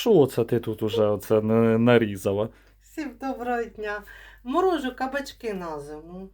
що це ти тут уже оце нарізала? Всім доброго дня. Морожу кабачки на зиму.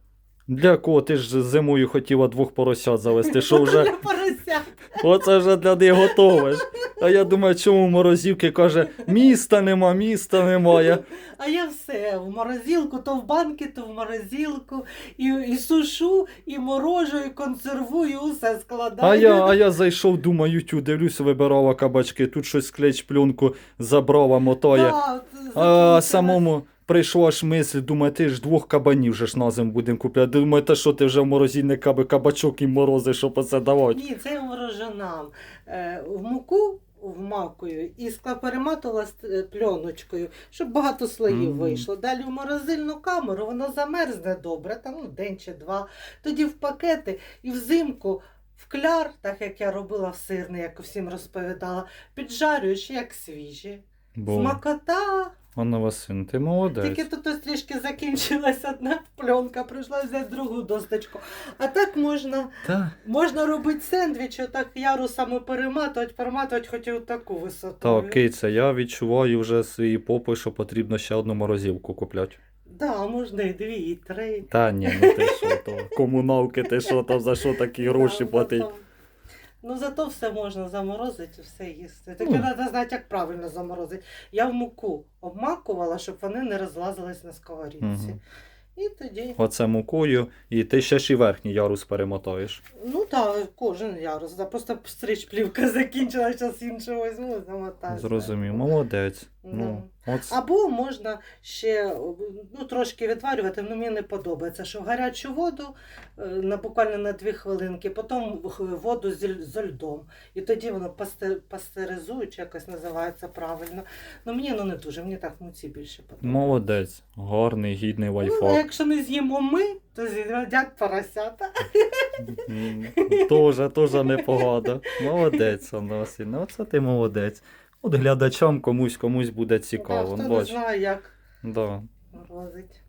Для кого ти ж зимою хотіла двох поросят завести, що вже Для порося. оце вже для них готовиш. А я думаю, чому морозівки каже, міста нема, міста немає. А я все в морозилку, то в банки, то в морозилку. І, і сушу, і морожу, і консервую, усе складаю. А я, а я зайшов, думаю, тю, дивлюсь, вибирала кабачки, тут щось клеч пленку забрала, мотає. Да, А самому прийшла ж мисль, думаю, ти ж двох кабанів же ж на зиму будемо купляти. Думаю, та що ти вже в морозильник аби кабачок і морози, що по це давати. Ні, це я морожу нам. Е, в муку вмакую і склоперематувала з е, пленочкою, щоб багато слоїв Мгм. вийшло. Далі в морозильну камеру воно замерзне добре, там ну, день чи два. Тоді в пакети і взимку в кляр, так як я робила в сирний, як всім розповідала, піджарюєш як свіжі. Бо Смакота. Анна Василь, ти молодець. Тільки тут ось трішки закінчилась одна пленка, прийшла взяти другу досточку. А так можна Та, Можна робити сендвіч, отак ярусами перематувати, перематувати хоч і таку висоту. так, киця, я відчуваю вже свої попи, що потрібно ще одну морозилку купляти. Да, можна і дві, і три. Та ні, ну ти що то, комуналки, ти що там, за що такі гроші платить. Ну зато все можна заморозити, все їсти. Тільки Ну. треба знати, як правильно заморозити. Я в муку обмакувала, щоб вони не розлазились на сковорідці. Мгм. І тоді, Оце мукою, і ти ще ж і верхній ярус перемотаєш. ну так, кожен ярус. Да, просто стріч плівка закінчилася, зараз іншу візьму, замотаю. Зрозумів, молодець. Ну, от... Або можна ще ну, трошки відварювати, але мені не подобається, що гарячу воду е, на буквально на дві хвилинки, потім воду з, з льдом. І тоді воно пасте, пастеризує, якось називається правильно. Ну мені ну, не дуже, мені так муці більше подобається. Молодець, гарний, гідний Ну, а лайфхак. Якщо не з'їмо ми, то з'їдять поросята. Тоже, тоже непогано. Молодець, Анна Васильівна, оце ти молодець. От глядачам комусь комусь буде цікаво. Да, хто не Бач, знає, як да. морозить.